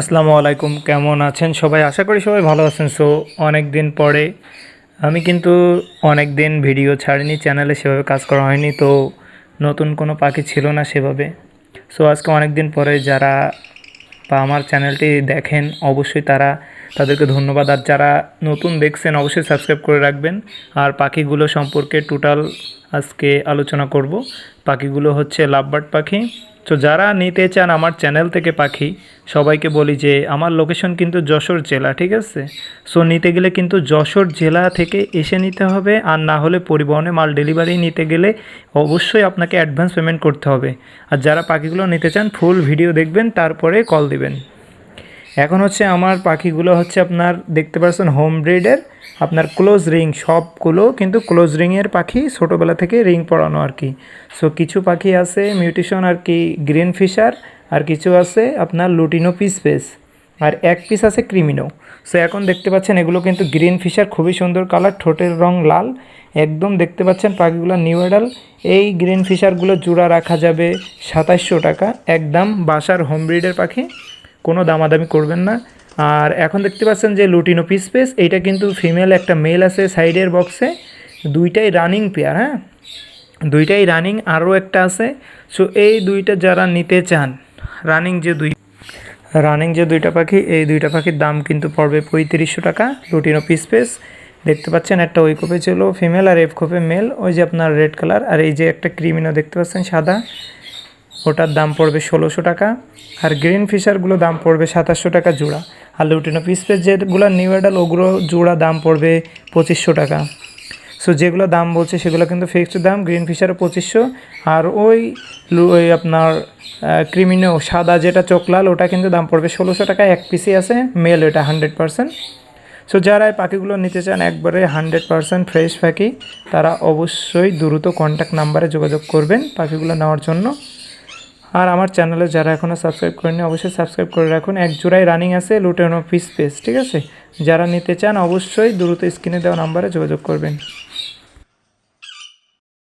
আসসালামু আলাইকুম, কেমন আছেন সবাই? আশা করি সবাই ভালো আছেন। সো অনেক দিন পরে আমি কিন্তু অনেক দিন ভিডিও ছাড়িনি, চ্যানেলে সেভাবে কাজ করা হয়নি, তো নতুন কোনো পাখি ছিল না সেভাবে। সো, আজকে অনেক দিন পরে যারা বা আমার চ্যানেলটি দেখেন, অবশ্যই তারা তাদেরকে ধন্যবাদ। আর যারা নতুন দেখছেন, অবশ্যই সাবস্ক্রাইব করে রাখবেন। আর পাখিগুলো সম্পর্কে টোটাল আজকে আলোচনা করব। পাখিগুলো হচ্ছে লাভবার্ড পাখি তো যারা নিতে চান আমার চ্যানেল থেকে পাখি, সবাইকে বলি যে আমার লোকেশন কিন্তু যশোর জেলা, ঠিক আছে? সো নিতে গেলে কিন্তু যশোর জেলা থেকে এসে নিতে হবে, আর না হলে পরিবহনে মাল ডেলিভারি নিতে গেলে অবশ্যই আপনাকে অ্যাডভান্স পেমেন্ট করতে হবে। আর যারা পাখিগুলো নিতে চান ফুল ভিডিও দেখবেন, তারপরে কল দিবেন। এখন হচ্ছে আমার পাখিগুলো হচ্ছে আপনার, দেখতে পাচ্ছেন হোম ব্রিডের আপনার ক্লোজ রিং সবগুলো কিন্তু ক্লোজ রিংয়ের পাখি ছোটোবেলা থেকে রিং পড়ানো আর কি। সো কিছু পাখি আছে মিউটেশন আর কি গ্রিন ফিশার আর কিছু আছে আপনার লুটিনো পিস পেস আর এক পিস আছে ক্রিমিনো সো এখন দেখতে পাচ্ছেন এগুলো কিন্তু গ্রিন ফিশার খুবই সুন্দর কালার ঠোঁটের রং লাল। একদম দেখতে পাচ্ছেন পাখিগুলো নিউ এই গ্রিন ফিশারগুলো জোড়া রাখা যাবে সাতাশশো টাকা, একদম বাসার হোম ব্রিডের পাখি। কোনো দামাদামি করবেন না। আর এখন দেখতে পাচ্ছেন যে লুটিনো পিস পেস এইটা কিন্তু ফিমেল একটা মেল আছে সাইডের বক্সে দুইটাই রানিং পেয়ার হ্যাঁ? দুইটাই রানিং আরও একটা আছে। সো এই দুইটা যারা নিতে চান রানিং যে দুই রানিং যে দুইটা পাখি, এই দুইটা পাখির দাম কিন্তু পড়বে পঁয়ত্রিশশো টাকা লুটিনো পিস পেস দেখতে পাচ্ছেন একটা ওই কোপে ছিল ফিমেল আর এফ কোপে মেল ওই যে আপনার রেড কালার আর এই যে একটা ক্রিমিনো দেখতে পাচ্ছেন সাদা। ওটার দাম পড়বে ষোলোশো টাকা আর গ্রিন ফিশারগুলো দাম পড়বে সাতাশশো টাকা জোড়া। আর লুটিনো পিসপেস যেগুলো নিউ এডাল, ওগুলো জোড়া দাম পড়বে পঁচিশশো টাকা। সো যেগুলো দাম বলছে সেগুলো কিন্তু ফিক্সড দাম, গ্রিন ফিশারে পঁচিশশো। আর ওই ওই আপনার ক্রিমিনো সাদা যেটা চোকলাল ওটা কিন্তু দাম পড়বে ষোলোশো টাকা, এক পিসি আছে মেল ওটা হান্ড্রেড পারসেন্ট সো যারা এই পাখিগুলো নিতে চান, একবারে হান্ড্রেড পারসেন্ট ফ্রেশ পাখি, তারা অবশ্যই দ্রুত কন্ট্যাক্ট নাম্বারে যোগাযোগ করবেন পাখিগুলো নেওয়ার জন্য। আর আমার চ্যানেলে যারা এখনও সাবস্ক্রাইব করেনি অবশ্যই সাবস্ক্রাইব করে রাখুন। এক জোড়ায় রানিং আছে লুটেন পিস পেস ঠিক আছে? যারা নিতে চান, অবশ্যই দ্রুত স্ক্রিনে দেওয়া নাম্বারে যোগাযোগ করবেন।